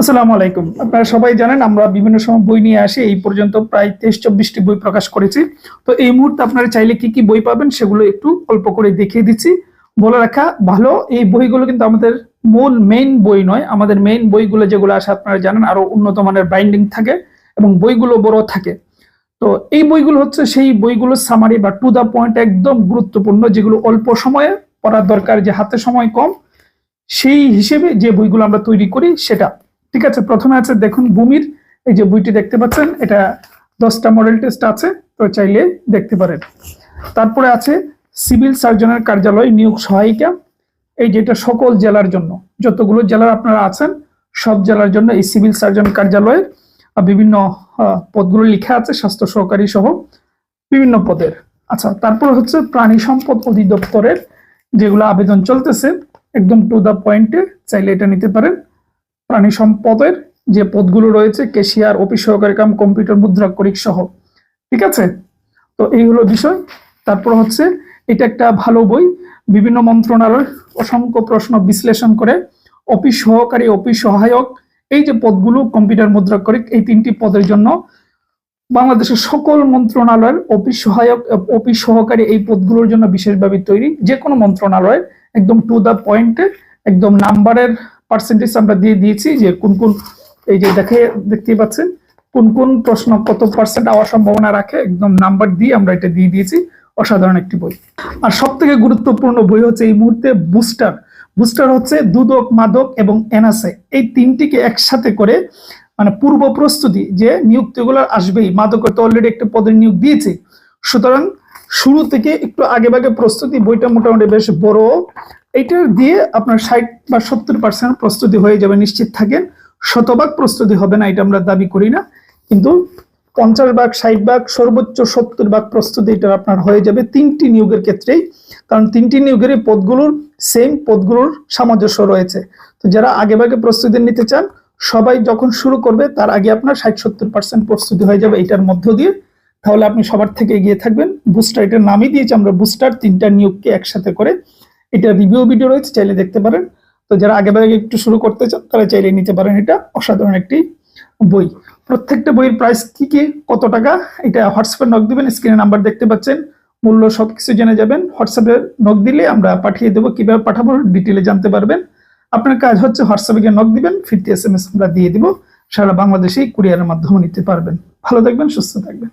আসসালামু আলাইকুম। আপনারা সবাই জানেন, আমরা বিভিন্ন সময় বই নিয়ে আসি। এই পর্যন্ত প্রায় তেইশ, চব্বিশটি বই প্রকাশ করেছি। তো এই মুহূর্তে আপনারা চাইলে কি কি বই পাবেন সেগুলো একটু অল্প করে দেখিয়ে দিচ্ছি। বলে রাখা, ভালো, এই বইগুলো কিন্তু আমাদের মূল মেইন বই নয়। আমাদের মেইন বইগুলো যেগুলো আসে আপনারা জানেন, আরও উন্নত মানের বাইন্ডিং থাকে এবং বইগুলো বড় থাকে। তো এই বইগুলো হচ্ছে সেই বইগুলো সামারি বা টু দা পয়েন্ট একদম গুরুত্বপূর্ণ, যেগুলো অল্প সময়ে পড়ার দরকার, যে হাতে সময় কম। সেই হিসেবে যে বইগুলো আমরা তৈরি করি, সেটা। ঠিক আছে, প্রথমে আছে দেখুন ভূমির, এই যে বইটি দেখতে পাচ্ছেন, এটা দশটা মডেল টেস্ট আছে, তো চাইলে দেখতে পারেন। তারপরে আছে সিভিল সার্জনের কার্যালয়, নিয়োগ সহায়িকা, এই যেটা সকল জেলার জন্য। যতগুলো জেলার আপনারা আছেন, সব জেলার জন্য এই সিভিল সার্জন কার্যালয়ে বিভিন্ন পদগুলো লেখা আছে, স্বাস্থ্য সহকারী সহ বিভিন্ন পদের। আচ্ছা তারপর হচ্ছে প্রাণী সম্পদ অধিদপ্তরের যেগুলো আবেদন চলতেছে, একদম টু দা পয়েন্টে চাইলে এটা নিতে পারেন। প্রাণী সম্পদের যে পদগুলো রয়েছে, কেশিয়ার, অফিস সহকারী কাম, কম্পিউটার মুদ্রাক্ষরিক সহ। ঠিক আছে? তো এই হলো বিষয়। তারপর হচ্ছে, এটা একটা ভালো বই। বিভিন্ন মন্ত্রণালয় অসংখ্য প্রশ্ন বিশ্লেষণ করে। অফিস সহকারী, অফিস সহায়ক, এই যে পদগুলো, কম্পিউটার মুদ্রাক্ষরিক এই তিনটি পদের জন্য বাংলাদেশের সকল মন্ত্রণালয়ের অফিস সহায়ক, অফিস সহকারী এই পদগুলোর জন্য বিশেষভাবে তৈরি। যে কোনো মন্ত্রণালয় একদম টু দা পয়েন্টে একদম নাম্বারের পার্সেন্টেজ আমরা দিয়ে দিয়েছি যে কোন কোন, এই যে দেখে দেখতেই পাচ্ছেন, কোন কোন প্রশ্ন কত পার্সেন্ট হওয়ার সম্ভাবনা রাখে, একদম নাম্বার দিয়ে আমরা এটা দিয়ে দিয়েছি, অসাধারণ একটি বই। আর সব থেকে গুরুত্বপূর্ণ বই হচ্ছে এই মুহূর্তে বুস্টার। বুস্টার হচ্ছে দুদক, মাদক এবং এনএসএ। এই তিনটিকে একসাথে করে মানে পূর্ব প্রস্তুতি যে নিযুক্তিগুলো আসবেই মাদকের তো অলরেডি একটা পদের নিয়োগ দিয়েছে। সুতরাং শুরু থেকে একটু আগে ভাগে প্রস্তুতি, বইটা মোটামুটি বেশ বড়। এইটার দিয়ে আপনার ষাট বা সত্তর পার্সেন্ট প্রস্তুতি হয়ে যাবে, নিশ্চিত থাকেন। শতভাগ প্রস্তুতি হবে না, এটা আমরা দাবি করি না। কিন্তু পঞ্চাশ ভাগ, ষাট ভাগ, সর্বোচ্চ সত্তর ভাগ প্রস্তুতি এটা আপনার হয়ে যাবে তিনটি নিয়োগের ক্ষেত্রেই। কারণ তিনটি নিয়োগের পদগুলোর সেম পদগুলোর সামঞ্জস্য রয়েছে। তো যারা আগে ভাগে প্রস্তুতি নিতে চান, সবাই যখন শুরু করবে, তার আগে আপনার ষাট সত্তর পার্সেন্ট প্রস্তুতি হয়ে যাবে এটার মধ্য দিয়ে। তাহলে আপনি সবার থেকে এগিয়ে থাকবেন। বুস্টার এটার নামই দিয়েছি, আমরা বুস্টার তিনটা নিয়োগকে একসাথে করে। এটা রিভিউ ভিডিও রয়েছে, চাইলে দেখতে পারেন। তো যারা আগে ভাগে একটু শুরু করতে চান, তারা চাইলে নিতে পারেন এটা। অসাধারণ একটি বই। প্রত্যেকটা বইয়ের প্রাইস কি কি, কত টাকা, এটা হোয়াটসঅ্যাপে নক দিবেন স্ক্রিনে নাম্বার দেখতে পাচ্ছেন। মূল্য সবকিছু জেনে যাবেন। হোয়াটসঅ্যাপে নক দিলে আমরা পাঠিয়ে দেবো, কীভাবে পাঠাবো ডিটেলে জানতে পারবেন। আপনার কাজ হচ্ছে হোয়াটসঅ্যাপে গিয়ে নক দিবেন, ফিরতি এস এম এস আমরা দিয়ে দিব। সারা বাংলাদেশেই কুরিয়ারের মাধ্যমে নিতে পারবেন। ভালো থাকবেন, সুস্থ থাকবেন।